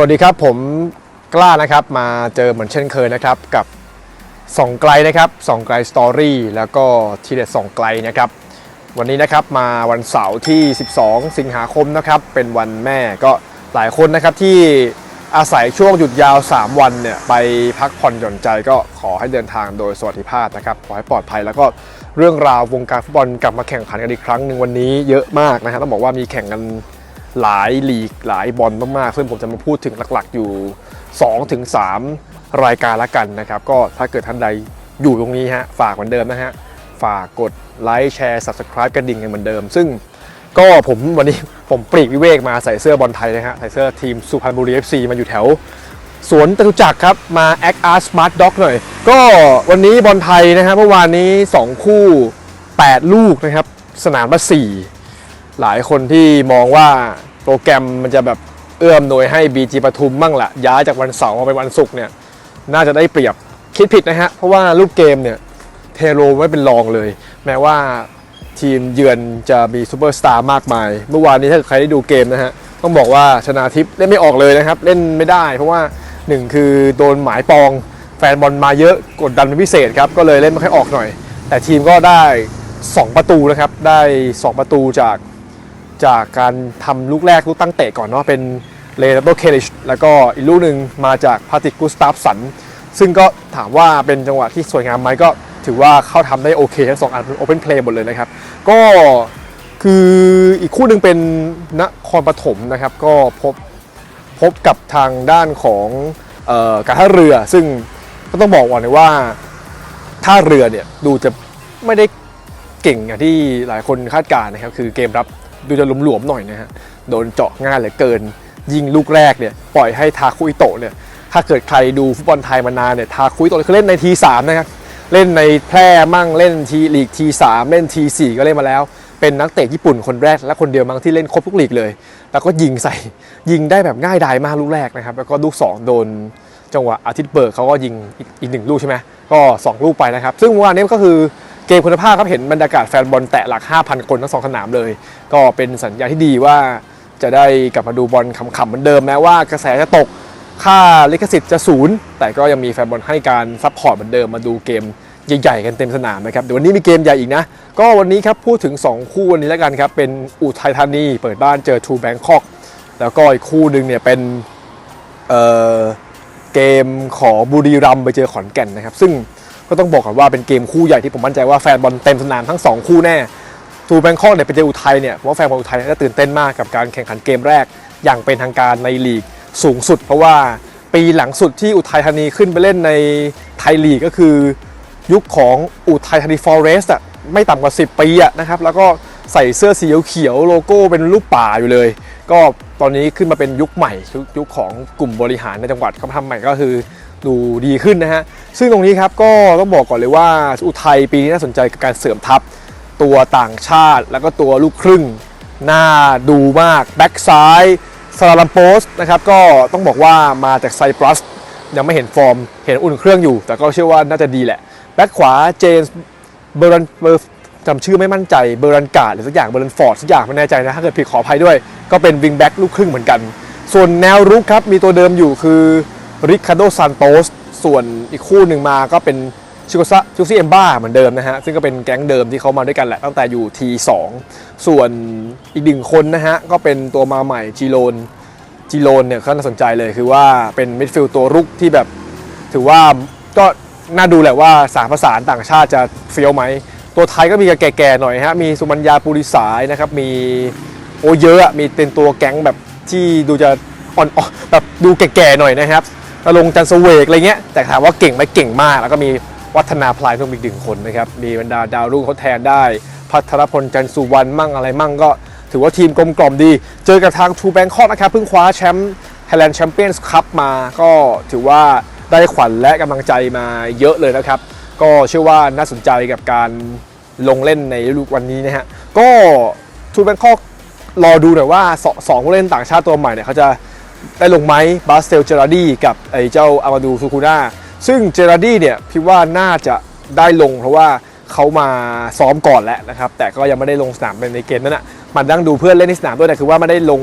วัสดีครับผมกล้านะครับมาเจอเหมือนเช่นเคยนะครับกับส่องไกลนะครับส่องไกลสตอรี่แล้วก็ทีเด็ดส่องไกลนะครับ วันนี้นะครับมาวันเสาร์ที่ 12 สิงหาคมนะครับเป็นวันแม่ก็หลายคนนะครับที่อาศัยช่วงหยุดยาว 3 วันเนี่ยไปพักผ่อนหย่อนใจก็ขอให้เดินทางโดยสวัสดิภาพนะครับขอให้ปลอดภัยแล้วก็เรื่องราววงการฟุตบอลกลับมาแข่งขันกันอีกครั้งหนึ่งวันนี้เยอะมากนะครับต้องบอกว่ามีแข่งกัน หลายลีกหลายบอลมากๆ ซึ่งผมจะมาพูดถึงหลักๆอยู่ 2-3ถึง3รายการละกันนะครับ ก็ถ้าเกิดท่านใดอยู่ตรงนี้ฮะฝากเหมือนเดิมนะฮะ ฝากกดไลค์แชร์ Subscribe กระดิ่งกันเหมือนเดิม ซึ่งก็ผมวันนี้ผมปลีกวิเวกมาใส่เสื้อบอลไทยนะฮะ ใส่เสื้อทีมสุพรรณบุรี FC มาอยู่แถวสวนจตุจักครับ มาแอคอาร์สมาร์ทด็อกหน่อย ก็วันนี้บอลไทยนะฮะเมื่อวานนี้ 2 คู่ 8 ลูกนะครับ สนามละ4 หลายคนที่มองว่าโปรแกรมมันจะแบบเอื้อมหน่วยให้ BG ปทุมมั่งละย้ายจากวันเสาร์มาเป็นวันศุกร์เนี่ยน่าจะได้เปรียบคิดผิดนะฮะ เพราะว่ารูปเกมเนี่ยเทโรไม่เป็นรองเลย แม้ว่าทีมเยือนจะมีซูเปอร์สตาร์มากมาย เมื่อวานนี้ถ้าใครได้ดูเกมนะฮะ ต้องบอกว่าชนาทิพย์เล่นไม่ออกเลยนะครับ เล่นไม่ได้ เพราะว่าหนึ่งคือโดนหมายปองแฟนบอลมาเยอะกดดันเป็นพิเศษครับ ก็เลยเล่นไม่ค่อยออกหน่อย แต่ทีมก็ได้ 2 ประตูนะครับ ได้ 2 ประตูจาก จากการทำลูกแรกลูกตั้งเตะก่อนเนาะเป็นเลนับโตเคลิชแล้วก็อีกลูกหนึ่งมาจากพาติกกุสตาฟสัน ซึ่งก็ถามว่าเป็นจังหวะที่สวยงามไหมก็ถือว่าเข้าทำได้โอเคทั้งสองอันโอเพนเพลย์หมดเลยนะครับ ก็คืออีกคู่หนึ่งเป็นนครปฐมนะครับ ก็พบพบกับทางด้านของออการท่าเรือ ซึ่งก็ต้องบอกก่อนเลยว่าท่าเรือเนี่ยดูจะไม่ได้เก่งอย่างที่หลายคนคาดการนะครับ คือเกมรับ ดูจะหลวมๆหน่อยนะฮะโดนเจาะง่ายเหลือเกิน ยิงลูกแรกเนี่ยปล่อยให้ทาคุอิโตะเนี่ยถ้าเกิดใครดูฟุตบอลไทยมานานเนี่ยทาคุอิโตะคือเล่นในทีสามนะครับเล่นในแพร่มั่งเล่นทีลีกทีสามเล่นทีสี่ก็เล่นมาแล้ว เป็นนักเตะญี่ปุ่นคนแรก และคนเดียวมั้งที่เล่นครบทุกลีกเลย แล้วก็ยิงใส่ยิงได้แบบง่ายดายมากลูกแรกนะครับ แล้วก็ลูกสองโดนจังหวะอาทิตย์เบิร์กเขาก็ยิงอีกอีกหนึ่งลูกใช่ไหมก็ 2 ลูกไปนะครับ ซึ่งเมื่อวานนี้ก็คือ เกมคุณภาพครับเห็นบรรยากาศแฟนบอลแตะหลัก 5,000 คนทั้งสองสนามเลย ก็เป็นสัญญาณที่ดีว่าจะได้กลับมาดูบอลขำๆเหมือนเดิมแม้ว่ากระแสจะตกค่าลิขสิทธิ์จะศูนย์แต่ก็ยังมีแฟนบอลให้การซัพพอร์ตเหมือนเดิมมาดูเกมใหญ่ๆกันเต็มสนามนะครับเดี๋ยววันนี้มีเกมใหญ่อีกนะ ก็วันนี้ครับพูดถึง 2 คู่วันนี้แล้วกันครับ เป็นอุทัยธานีเปิดบ้านเจอทูแบงคอกแล้วก็อีกคู่หนึ่งเนี่ยเป็นเอ่อเกมของบุรีรัมย์ไปเจอขอนแก่นนะครับ ซึ่ง ก็ต้องบอกก่อนว่าเป็นเกมคู่ใหญ่ที่ผมมั่นใจว่าแฟนบอลเต็มสนามทั้ง 2 คู่แน่ทูแบงคอกเนี่ยไปเจออุทัยเนี่ยผมว่าแฟนบอลอุทัยน่าจะตื่นเต้นมากกับการแข่งขันเกมแรก อย่างเป็นทางการในลีกสูงสุด เพราะว่าปีหลังสุดที่อุทัยธานีขึ้นไปเล่นในไทยลีกก็คือ ยุคของอุทัยธานีฟอเรสต์อะไม่ต่ำกว่า 10 ปีอะนะครับแล้วก็ใส่เสื้อสีเขียวโลโก้เป็นรูปป่าอยู่เลย ก็ตอนนี้ขึ้นมาเป็นยุคใหม่ยุคของกลุ่มบริหารในจังหวัดเขาทำใหม่ก็คือ ดูดีขึ้นนะฮะ ซึ่งตรงนี้ครับก็ต้องบอกก่อนเลยว่าอุทัยปีนี้น่าสนใจกับการเสริมทัพ ตัวต่างชาติแล้วก็ตัวลูกครึ่งหน่าดูมาก แบ็กซ้ายซาลัมโปสนะครับก็ต้องบอกว่ามาจากไซปรัส ยังไม่เห็นฟอร์ม เห็นอุ่นเครื่องอยู่ แต่ก็เชื่อว่าน่าจะดีแหละ แบ็คขวาเจมส์เบอร์รันเบอร์จำชื่อไม่มั่นใจเบอร์รันกาดหรือสักอย่างเบอร์รันฟอร์ดสักอย่างไม่แน่ใจนะถ้าเกิดผิดขออภัยด้วย ก็เป็นวิงแบ็คลูกครึ่งเหมือนกัน ส่วนแนวรุกครับมีตัวเดิมอยู่คือ ริคาโดซานโตสส่วนอีกคู่หนึ่งมาก็เป็นชิโกซะชิโกซิเอมบ้าเหมือนเดิมนะฮะ ซึ่งก็เป็นแก๊งเดิมที่เขามาด้วยกันแหละตั้งแต่อยู่ T2 ส่วนอีกหนึ่งคนนะฮะ ก็เป็นตัวมาใหม่จีโรนจีโรนเนี่ยเขาน่าสนใจเลยคือว่าเป็นมิดฟิลด์ตัวรุกที่แบบถือว่าก็น่าดูแหละว่าสามภาษานต่างชาติจะเฟี้ยวไหม ตัวไทยก็มีแก่ๆหน่อยฮะ มีสุมัญญาปุริสายนะครับ มีโอเยอะอะมีเป็นตัวแก๊งแบบที่ดูจะอ่อนๆแบบดูแก่ๆหน่อยนะครับ ตะลงจันสเวกอะไรเงี้ยแต่ถามว่าเก่งไหมเก่งมาก แล้วก็มีวัฒนาพลายนุ่มอีกหนึ่งคนนะครับมีบรรดาดาวรุ่งเขาแทนได้ พัทรพลจันสุวรรณมั่งอะไรมั่งก็ถือว่าทีมกลมกล่อมดี เจอกับทางทูแบงคอกนะครับเพิ่งคว้าแชมป์ Thailand Champions Cup มาก็ถือว่าได้ขวัญและกำลังใจมาเยอะเลยนะครับ ก็เชื่อว่าน่าสนใจกับการลงเล่นในฤดูวันนี้นะฮะก็ทูแบงคอกรอดูหน่อยว่าสองผู้เล่นต่างชาติตัวใหม่เนี่ยเขาจะ ได้ลงไหมบาสเตลเจราดีกับไอ้เจ้าอามาดูซูคูน่าซึ่งเจราดีเนี่ยพี่ว่าน่าจะได้ลงเพราะว่าเขามาซ้อมก่อนแล้วนะครับ แต่ก็ยังไม่ได้ลงสนามในเกมนั้นนะมันนั่งดูเพื่อนเล่นในสนามด้วยแต่คือว่าไม่ได้ลง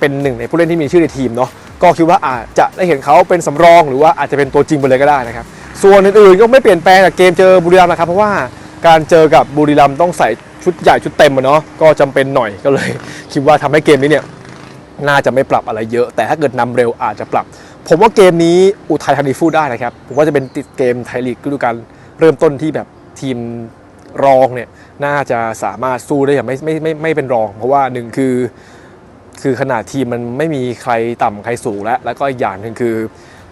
เป็นหนึ่งในผู้เล่นที่มีชื่อในทีมเนาะก็คิดว่าอาจจะได้เห็นเขาเป็นสำรองหรือว่าอาจจะเป็นตัวจริงไปเลยก็ได้นะครับ ส่วนอื่นๆก็ไม่เปลี่ยนแปลงจากเกมเจอบุรีรัมย์นะครับ เพราะว่าการเจอกับบุรีรัมย์ต้องใส่ชุดใหญ่ชุดเต็มอะเนาะก็จำเป็นหน่อยก็เลย คิดว่าทำให้เกมนี้เนี่ย น่าจะไม่ปรับอะไรเยอะ แต่ถ้าเกิดนำเร็วอาจจะปรับ ผมว่าเกมนี้อุทัยธานีฟูดได้นะครับ ผมว่าจะเป็นติดเกมไทยลีกฤดูกาลเริ่มต้นที่แบบทีมรองเนี่ยน่าจะสามารถสู้ได้อย่างไม่ไม่ไม่ไม่เป็นรอง เพราะว่าหนึ่งคือคือขนาดทีมมันไม่มีใครต่ำใครสูงแล้ว แล้วก็อีกอย่างหนึ่งคือ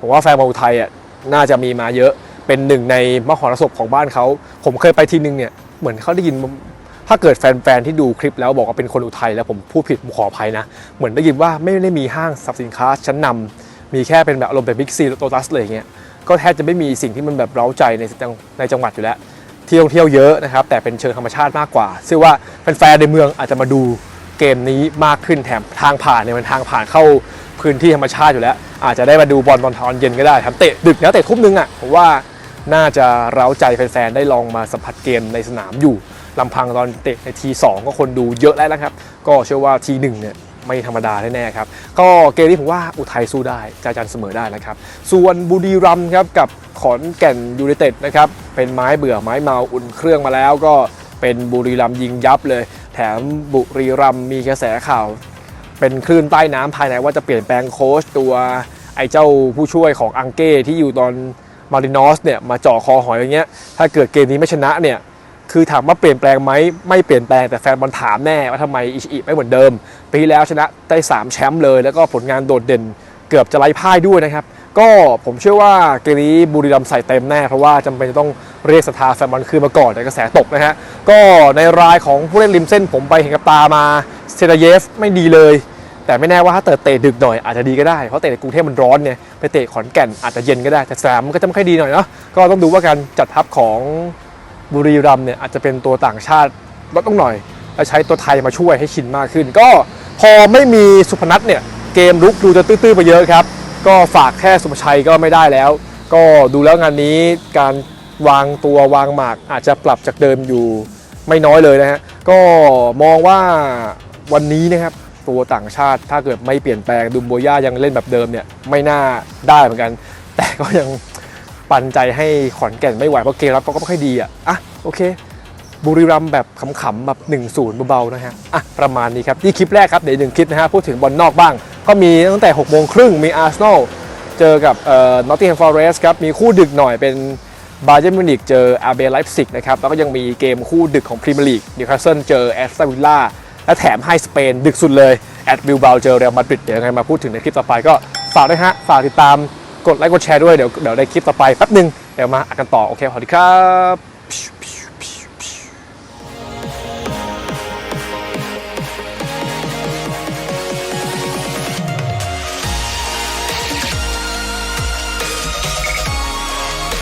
ผมว่าแฟนบอลไทยอะน่าจะมีมาเยอะเป็นหนึ่งในมหรสพของบ้านเขา ผมเคยไปทีนึงเนี่ยเหมือนเขาได้ยิน ถ้าเกิดแฟนๆที่ดูคลิปแล้วบอกว่าเป็นคนอุทัยแล้วผมพูดผิดผมขออภัยนะ เหมือนได้ยินว่าไม่ได้มีห้างสรรพสินค้าชั้นนำมีแค่เป็นแบบอารมณ์แบบบิ๊กซีโตตัสเลยอย่างเงี้ยก็แทบจะไม่มีสิ่งที่มันแบบเร้าใจในในจังหวัดอยู่แล้วเที่ยวเที่ยวเยอะนะครับ แต่เป็นเชิงธรรมชาติมากกว่าซึ่งว่าแฟนๆในเมืองอาจจะมาดูเกมนี้มากขึ้นแถมทางผ่านเนี่ยมันทางผ่านเข้าพื้นที่ธรรมชาติอยู่แล้ว อาจจะได้มาดูบอลตอนตอนเย็นก็ได้ครับเตะดึกแล้วเตะทุ่มนึงอะผมว่าน่าจะเร้าใจแฟนๆได้ลองมาสัมผัสเกมในสนามอยู่ ลำพังตอนเตะในทีสองก็คนดูเยอะแล้วนะครับ ก็เชื่อว่าทีหนึ่งเนี่ยไม่ธรรมดาแน่ๆครับ ก็เกมนี้ผมว่าอุทัยสู้ได้จาจันเสมอได้นะครับ ส่วนบุรีรัมย์ครับกับขอนแก่นยูไนเต็ดนะครับเป็นไม้เบื่อไม้เมาอุ่นเครื่องมาแล้ว ก็เป็นบุรีรัมย์ยิงยับเลย แถมบุรีรัมย์มีกระแสข่าว เป็นคลื่นใต้น้ำภายในว่าจะเปลี่ยนแปลงโค้ชตัวไอ้เจ้าผู้ช่วยของอังเก้ที่อยู่ตอนมารินอสเนี่ยมาเจ่อคอหอยอย่างเงี้ยถ้าเกิดเกมนี้ไม่ชนะเนี่ย คือถามว่าเปลี่ยนแปลงไหมไม่เปลี่ยนแปลงแต่แฟนบอลถามแน่ว่าทำไมอิชิอิไม่เหมือนเดิม ปีแล้วชนะได้ 3 แชมป์เลย แล้วก็ผลงานโดดเด่นเกือบจะไร้พ่ายด้วยนะครับ ก็ผมเชื่อว่าเกมนี้บุรีรัมย์ใส่เต็มแน่ เพราะว่าจำเป็นจะต้องเรียกสถาแฟนบอลคืนมาก่อนแต่กระแสตกนะฮะก็ในรายของผู้เล่นริมเส้นผมไปเห็นกับตามาเซราเยฟไม่ดีเลย แต่ไม่แน่ว่าถ้าเตะเตะดึกหน่อยอาจจะดีก็ได้เพราะเตะในกรุงเทพมันร้อนเนี่ยไปเตะขอนแก่นอาจจะเย็นก็ได้แต่สนามมันก็จะไม่ค่อยดีหน่อยเนาะก็ต้องดูว่าการจัดทัพของ บุรีรัมเนี่ยอาจจะเป็นตัวต่างชาติลดต้องหน่อย แล้วใช้ตัวไทยมาช่วยให้ชินมากขึ้น ก็พอไม่มีสุพนัทเนี่ยเกมรุกดูจะตื้อๆไปเยอะครับ ก็ฝากแค่สุภชัยก็ไม่ได้แล้ว ก็ดูแล้วงานนี้การวางตัววางหมากอาจจะปรับจากเดิมอยู่ไม่น้อยเลยนะฮะก็มองว่าวันนี้นะครับตัวต่างชาติถ้าเกิดไม่เปลี่ยนแปลงดุมโบย่ายังเล่นแบบเดิมเนี่ยไม่น่าได้เหมือนกัน แต่ก็ยัง ปันใจให้ขอนแก่นไม่ไหวเพราะเกมรับก็ไม่ค่อยดีอะอะโอเค บุรีรัมแบบขำๆแบบ 1-0เบาๆนะฮะอะประมาณนี้ครับนี่คลิปแรกครับเดี๋ยวหนึ่งคลิปนะฮะพูดถึงบอลนอกบ้าง ก็มีตั้งแต่6โมงครึ่งมีอาร์เซนอลเจอกับเอ่อนอตติงแฮมฟอเรสต์ครับมีคู่ดึกหน่อยเป็นบาเย r n มิวนิกเจออาร์เบไลฟ์ซิกนะครับแล้วก็ยังมีเกมคู่ดึกของพรีเมียร์ลีกนิวคาสเซิลเจอแอสตันวิลล่าและแถมให้สเปนดึกสุดเลยแอดบิลบาเจอเรอัลมาดริดเดี๋ยวยังไงมาพูดถึงในคลิปต่อไปก็ฝากด้วยฮะฝากติดตาม กดไลค์กดแชร์ด้วยเดี๋ยวเดี๋ยวในคลิปต่อไปแป๊บหนึงเดี๋ยวมาอัดกันต่อโอเคสวัสดีครับ